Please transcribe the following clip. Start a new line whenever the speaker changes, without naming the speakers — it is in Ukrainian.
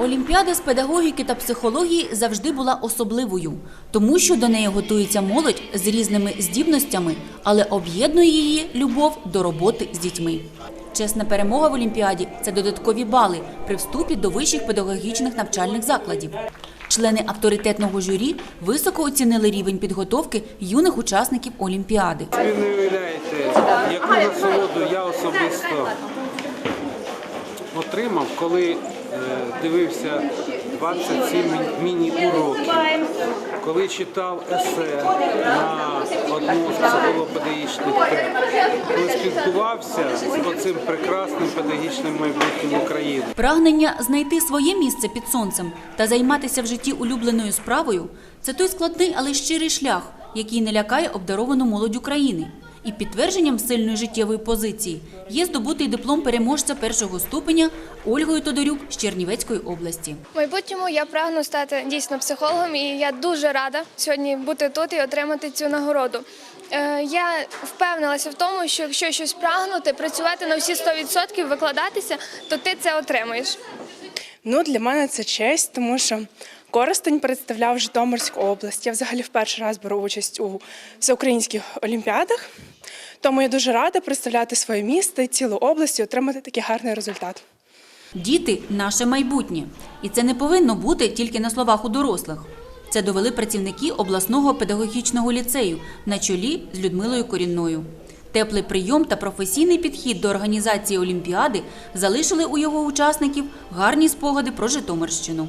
Олімпіада з педагогіки та психології завжди була особливою, тому що до неї готується молодь з різними здібностями, але об'єднує її любов до роботи з дітьми. Чесна перемога в Олімпіаді це додаткові бали при вступі до вищих педагогічних навчальних закладів. Члени авторитетного журі високо оцінили рівень підготовки юних учасників Олімпіади.
Ви не уявляєте, яку насолоду я особисто отримав, коли дивився 27 міні-уроків, коли читав есе на одну з психолого-педагогічних тем, коли спілкувався з оцим прекрасним педагогічним майбутнім України.
Прагнення знайти своє місце під сонцем та займатися в житті улюбленою справою це той складний, але щирий шлях, який не лякає обдаровану молодь України. І підтвердженням сильної життєвої позиції є здобутий диплом переможця першого ступеня Ольгою Тодорюк з Чернівецької області.
В майбутньому я прагну стати дійсно психологом, і я дуже рада сьогодні бути тут і отримати цю нагороду. Е, Я впевнилася в тому, що якщо щось прагнути, працювати на всі 100%, викладатися, то ти це отримуєш.
Ну, для мене це честь, тому що Коростень представляв Житомирську область. Я взагалі в перший раз беру участь у всеукраїнських олімпіадах. Тому я дуже рада представляти своє місто і цілу область і отримати такий гарний результат.
Діти наше майбутнє, і це не повинно бути тільки на словах у дорослих. Це довели працівники обласного педагогічного ліцею на чолі з Людмилою Корінною. Теплий прийом та професійний підхід до організації Олімпіади залишили у його учасників гарні спогади про Житомирщину.